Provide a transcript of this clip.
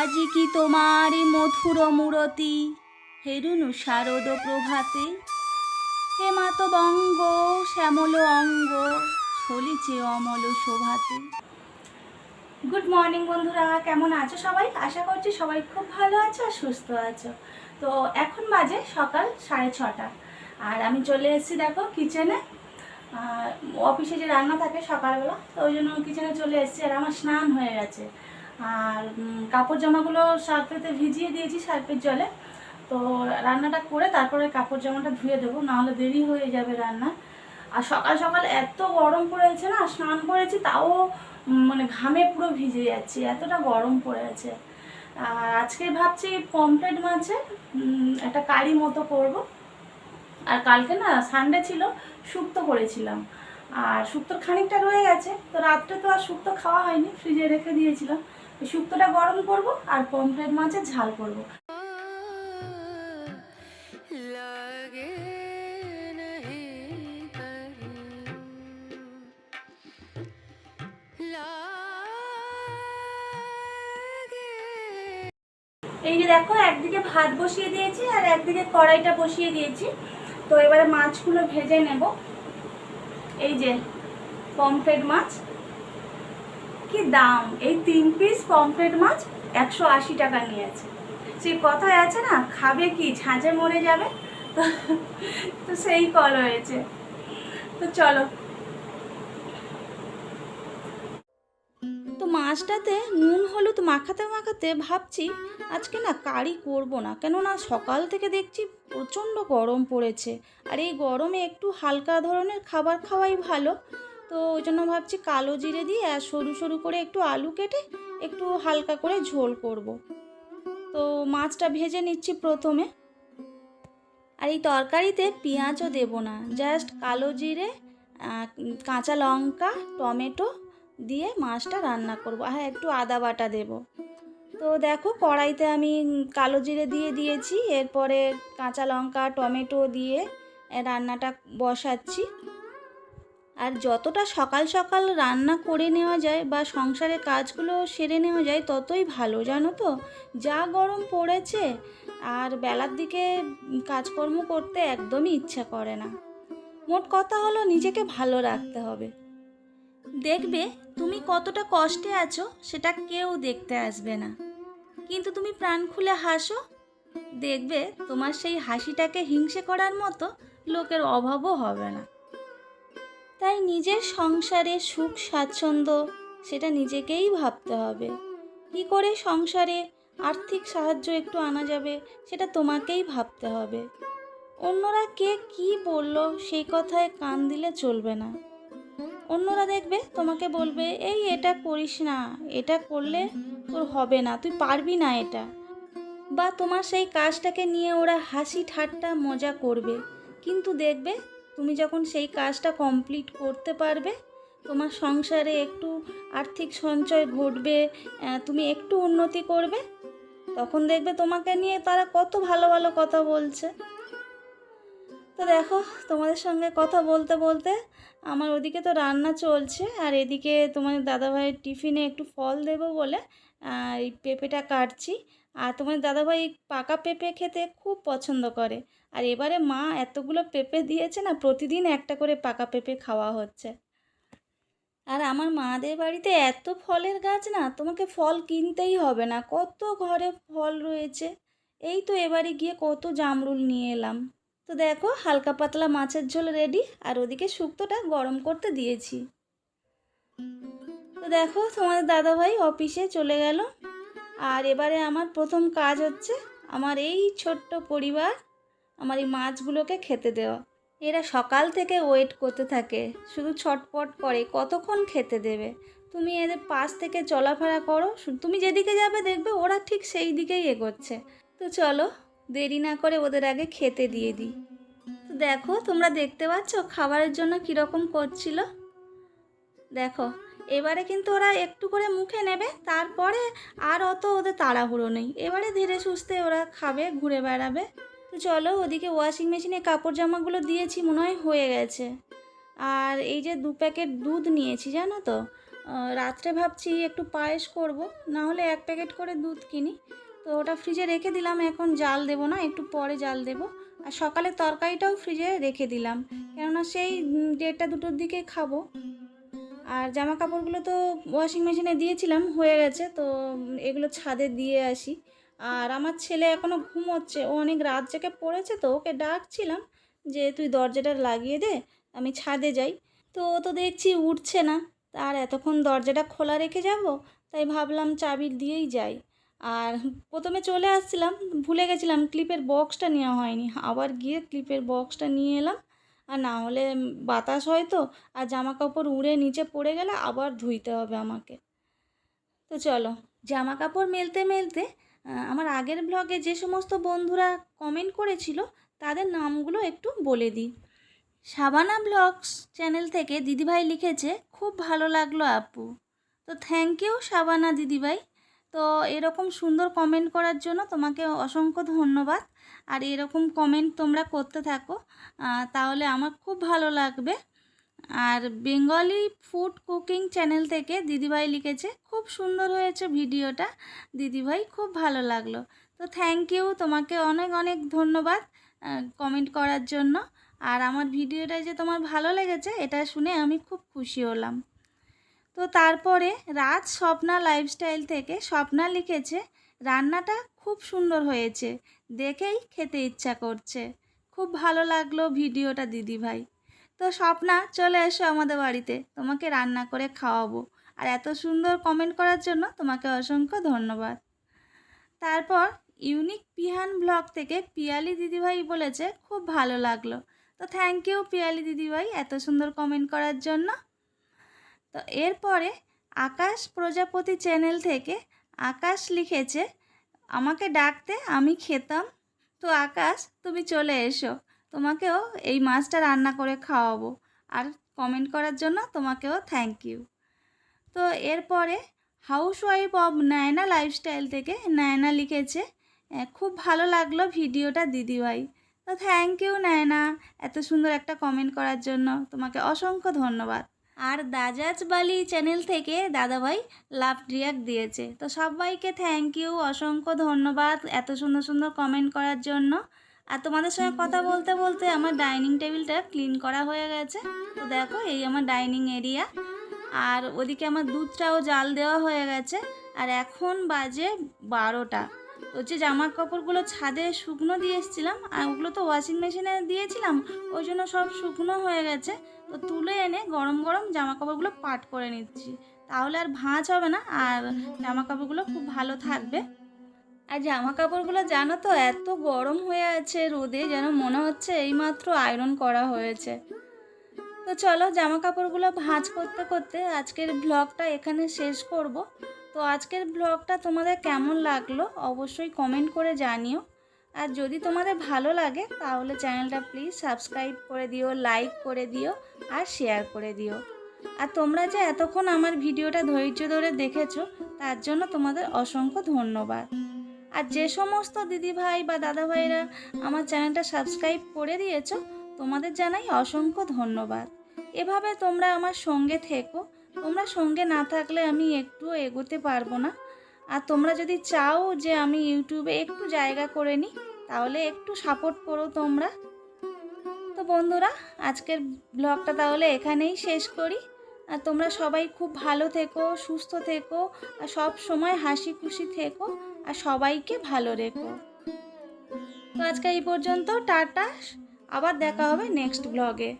আজি কি তোমার মধুর মূরতি? হেরুনু শারদ প্রভাতে। হেমাত বঙ্গ, শ্যামল অঙ্গ, ছলিছে অমল শোভাতে। গুড মর্নিং বন্ধুরা, কেমন আছো সবাই? আশা করছি সবাই খুব ভালো আছো আর সুস্থ আছো। তো এখন বাজে সকাল সাড়ে ছটা। আর আমি চলে এসেছি দেখো কিচেনে অফিসে যে রান্না থাকে সকালবেলা, তো ওই জন্য কিচেনে চলে এসেছি আর আমার স্নান হয়ে গেছে। আর কাপড় জামাগুলো সার্ফেতে ভিজিয়ে দিয়েছি, সার্ফের জলে। তো রান্নাটা করে তারপরে কাপড় জামাটা ধুয়ে দেবো, নাহলে দেরি হয়ে যাবে রান্না। আর সকাল সকাল এত গরম পড়েছে না, স্নান করেছি, তাও মানে ঘামে পুরো ভিজে যাচ্ছি, এতটা গরম পড়েছে। আর আজকে ভাবছি পমফ্রেট মাছে একটা কারি মতো করব। আর কালকে না সানডে ছিল শুক্তো করেছিলাম। আর শুক্তোর খানিকটা রয়ে গেছে তো রাত্রে তো আর শুক্তো খাওয়া হয়নি ফ্রিজে রেখে দিয়েছিলাম। শুক্তোটা গরম করব আর পমফ্রেট মাছের ঝাল করব। এই যে দেখো একদিকে ভাত বসিয়ে দিয়েছি আর একদিকে কড়াইটা বসিয়ে দিয়েছি। তো এবারে মাছগুলো ভেজে নেব। এই যে, পমফ্রেট মাছ। কি দাম! এই তিন পিস পমফ্রেট মাছ একশো আশি টাকা নিয়েছে। সেই কথায় আছে না, খাবে কি, ঝাঁঝে মরে যাবে? তো তো সেই কল হয়েছে। তো চলো মাছটাতে নুন, হলুদ মাখাতে মাখাতে ভাবছি, আজকে না কারি করব না। কেননা সকাল থেকে দেখছি প্রচণ্ড গরম পড়েছে। আর এই গরমে একটু হালকা ধরনের খাবার খাওয়াই ভালো। তো ওই জন্য ভাবছি কালো জিরে দিয়ে আর সরু সরু করে একটু আলু কেটে একটু হালকা করে ঝোল করব। তো মাছটা ভেজে নিচ্ছি প্রথমে। আর এই তরকারিতে পেঁয়াজও দেব না। জাস্ট কালো জিরে কাঁচা লঙ্কা, টমেটো দিয়ে মাছটা রান্না করব। হ্যাঁ একটু আদা বাটা দেব। তো দেখো, কড়াইতে আমি কালো জিরে দিয়ে দিয়েছি, এরপরে কাঁচা লঙ্কা, টমেটো দিয়ে রান্নাটা বসাচ্ছি। আর যতটা সকাল সকাল রান্না করে নেওয়া যায় বা সংসারের কাজগুলো সেরে নেওয়া যায়, ততই ভালো, জানো তো? যা গরম পড়েছে, আর বেলার দিকে কাজকর্ম করতে একদমই ইচ্ছা করে না। মোট কথা হলো, নিজেকে ভালো রাখতে হবে। দেখবে তুমি কতটা কষ্টে আছো, সেটা কেউ দেখতে আসবে না। কিন্তু তুমি প্রাণ খুলে হাসো। দেখবে তোমার সেই হাসিটাকে হিংসে করার মতো লোকের অভাবও হবে না। তাই নিজের সংসারে সুখ, স্বাচ্ছন্দ্য, সেটা নিজেকেই ভাবতে হবে। কি করে সংসারে আর্থিক সাহায্য একটু আনা যাবে, সেটা তোমাকেই ভাবতে হবে। অন্যরা কে কি বলল, সেই কথায় কান দিলে চলবে না। অন্যরা দেখবে, তোমাকে বলবে, এই এটা করিস না, এটা করলে তোর হবে না, তুই পারবি না এটা। বা তোমার সেই কাজটাকে নিয়ে ওরা হাসি ঠাট্টা মজা করবে। কিন্তু দেখবে, তুমি যখন সেই কাজটা কমপ্লিট করতে পারবে, তোমার সংসারে একটু আর্থিক সঞ্চয় ঘটবে তুমি একটু উন্নতি করবে, তখন দেখবে তোমাকে নিয়ে তারা কত ভালো ভালো কথা বলছে। তো দেখো, তোমাদের সঙ্গে কথা বলতে বলতে আমার ওদিকে তো রান্না চলছে, আর এদিকে তোমার দাদাভাইয়ের টিফিনে একটু ফল দেবো বলে এই পেঁপেটা কাটছি। আর তোমার দাদাভাই পাকা পেঁপে খেতে খুব পছন্দ করে। আর এবারে মা এতগুলো পেঁপে দিয়েছে না, প্রতিদিন একটা করে পাকা পেঁপে খাওয়া হচ্ছে। আর আমার মাদের বাড়িতে এত ফলের গাছ না, তোমাকে ফল কিনতেই হবে না, কত ঘরে ফল রয়েছে। এই তো এবারে গিয়ে কত জামরুল নিয়ে এলাম। তো দেখো, হালকা পাতলা মাছের ঝোল রেডি আর ওদিকে শুক্তোটা গরম করতে দিয়েছি। তো দেখো, তোমাদের দাদাভাই অফিসে চলে গেল। আর এবারে আমার প্রথম কাজ হচ্ছে আমার এই ছোট্ট পরিবার, আমার এই মাছগুলোকে খেতে দেওয়া। এরা সকাল থেকে ওয়েট করতে থাকে, শুধু ছটপট করে, কতক্ষণ খেতে দেবে? তুমি এদের পাশ থেকে চলাফেরা করো তুমি যেদিকে যাবে দেখবে ওরা ঠিক সেই দিকেই এগোচ্ছে। তো চলো দেরি না করে ওদের আগে খেতে দিয়ে দিই। তো দেখো, তোমরা দেখতে পাচ্ছ খাবারের জন্য কীরকম করছিল? দেখো, এবারে কিন্তু ওরা একটু করে মুখে নেবে, তারপরে আর অত ওদের তাড়াহুড়ো নেই। এবারে ধীরে সুস্থে ওরা খাবে, ঘুরে বেড়াবে। তো চলো, ওদিকে ওয়াশিং মেশিনে কাপড় জামাগুলো দিয়েছি, মনে হয় হয়ে গেছে। আর এই যে দু প্যাকেট দুধ নিয়েছি, জানো তো? রাত্রে ভাবছি একটু পায়েস করব, না হলে এক প্যাকেট করে দুধ কিনি। তো ওটা ফ্রিজে রেখে দিলাম, এখন জাল দেবো না, একটু পরে জাল দেবো। আর সকালে তরকারিটাও ফ্রিজে রেখে দিলাম, কেননা সেই দেড়টা দুটোর দিকে খাব। আর জামা কাপড়গুলো তো ওয়াশিং মেশিনে দিয়েছিলাম, হয়ে গেছে, তো এগুলো ছাদে দিয়ে আসি। আর আমার ছেলে এখনও ঘুমোচ্ছে, ও অনেক রাত জেগে পড়েছে, তো ওকে ডাকছিলাম যে, তুই দরজাটা লাগিয়ে দে, আমি ছাদে যাই। তো ও তো দেখছি উঠছে না আর এতক্ষণ দরজাটা খোলা রেখে যাব, তাই ভাবলাম চাবি দিয়েই যাই। আর প্রথমে চলে আসছিলাম, ভুলে গেছিলাম ক্লিপের বক্সটা নেওয়া হয়নি। আবার গিয়ে ক্লিপের বক্সটা নিয়ে এলাম। আর না হলে বাতাস হয় তো, আর জামা কাপড় উড়ে নিচে পড়ে গেলে আবার ধুইতে হবে আমাকে। তো চলো জামা কাপড় মেলতে মেলতে আমার আগের ব্লগে যে সমস্ত বন্ধুরা কমেন্ট করেছিল, তাদের নামগুলো একটু বলে দিই। সাবানা ব্লগস চ্যানেল থেকে দিদিভাই লিখেছে, খুব ভালো লাগল আপু। তো থ্যাংক ইউ সাবানা দিদিভাই। তো এরকম সুন্দর কমেন্ট করার জন্য তোমাকে অসংখ্য ধন্যবাদ। আর এরকম কমেন্ট তোমরা করতে থাকো তাহলে আমার খুব ভালো লাগবে। আর বেঙ্গলি ফুড কুকিং চ্যানেল থেকে দিদিভাই লিখেছে, খুব সুন্দর হয়েছে ভিডিওটা। দিদিভাই, খুব ভালো লাগল। তো থ্যাংক ইউ তোমাকে অনেক অনেক ধন্যবাদ কমেন্ট করার জন্য। আর আমার ভিডিওটা যে তোমার ভালো লেগেছে, এটা শুনে আমি খুব খুশি হলাম। তো তারপরে রাজ স্বপ্না লাইফস্টাইল থেকে স্বপ্না লিখেছে, রান্নাটা খুব সুন্দর হয়েছে, দেখেই খেতে ইচ্ছা করছে। খুব ভালো লাগল ভিডিওটা দিদিভাই তো স্বপ্না চলে এসো আমাদের বাড়িতে, তোমাকে রান্না করে খাওয়াবো। আর এত সুন্দর কমেন্ট করার জন্য তোমাকে অসংখ্য ধন্যবাদ। তারপর ইউনিক পিহান ব্লগ থেকে পিয়ালি দিদিভাই বলেছে, খুব ভালো লাগল। তো থ্যাংক ইউ পিয়ালি দিদিভাই এত সুন্দর কমেন্ট করার জন্য। তো এরপরে আকাশ প্রজাপতি চ্যানেল থেকে আকাশ লিখেছে, আমাকে ডাকতে আমি খেতাম। তো আকাশ, তুমি চলে এসো। তোমাকেও এই মাছটা রান্না করে খাওয়াবো। আর কমেন্ট করার জন্য তোমাকেও থ্যাংক ইউ তো এরপরে housewife of Nayna lifestyle থেকে নায়না লিখেছে খুব ভালো লাগল ভিডিওটা দিদিভাই। তো থ্যাংক ইউ নায়না এত সুন্দর একটা কমেন্ট করার জন্য। তোমাকে অসংখ্য ধন্যবাদ। আর দাজাজ বালি চ্যানেল থেকে দাদাভাই লাভ রিয়াক্ট দিয়েছে। তো সবাইকে থ্যাংক ইউ অসংখ্য ধন্যবাদ এত সুন্দর সুন্দর কমেন্ট করার জন্য। আর তোমাদের সঙ্গে কথা বলতে বলতে আমার ডাইনিং টেবিলটা ক্লিন করা হয়ে গেছে। তো দেখো, এই আমার ডাইনিং এরিয়া আর ওদিকে আমার দুধটাও জাল দেওয়া হয়ে গেছে। আর এখন বাজে বারোটা। তো যে জামা কাপড়গুলো ছাদে শুকনো দিয়ে এসেছিলাম, আর ওগুলো তো ওয়াশিং মেশিনে দিয়েছিলাম, ওই জন্য সব শুকনো হয়ে গেছে। তো তুলে এনে গরম গরম জামা কাপড়গুলো পাট করে নিচ্ছি। তাহলে আর ভাঁজ হবে না, আর জামা কাপড়গুলো খুব ভালো থাকবে। আর জামা কাপড়গুলো জানো তো, এত গরম হয়ে আছে রোদে, যেন মনে হচ্ছে এইমাত্র আয়রন করা হয়েছে। তো চলো জামা কাপড়গুলো ভাঁজ করতে করতে আজকের ব্লগটা এখানে শেষ করব। তো আজকের ব্লগটা তোমাদের কেমন লাগল অবশ্যই কমেন্ট করে জানিও। আর যদি তোমাদের ভালো লাগে, তাহলে চ্যানেলটা প্লিজ সাবস্ক্রাইব করে দিও লাইক করে দিও আর শেয়ার করে দিও। আর তোমরা যে এতক্ষণ আমার ভিডিওটা ধৈর্য ধরে দেখেছ, তার জন্য তোমাদের অসংখ্য ধন্যবাদ। আর যে সমস্ত দিদিভাই বা দাদাভাইরা আমার চ্যানেলটা সাবস্ক্রাইব করে দিয়েছ, তোমাদের জানাই অসংখ্য ধন্যবাদ। এভাবে তোমরা আমার সঙ্গে থেকো, তোমরা সঙ্গে না থাকলে আমি একটু এগোতে পারব না। আর তোমরা যদি চাও যে আমি ইউটিউবে একটু জায়গা করে নিই, তাহলে একটু সাপোর্ট করো তোমরা। তো বন্ধুরা, আজকের ব্লগটা তাহলে এখানেই শেষ করি। আর তোমরা সবাই খুব ভালো থেকো, সুস্থ থেকো, আর সব সময় হাসি খুশি থেকো, আর সবাইকে ভালো রেখো। তো আজকে এই পর্যন্ত, টাটা। আবার দেখা হবে নেক্সট ব্লগে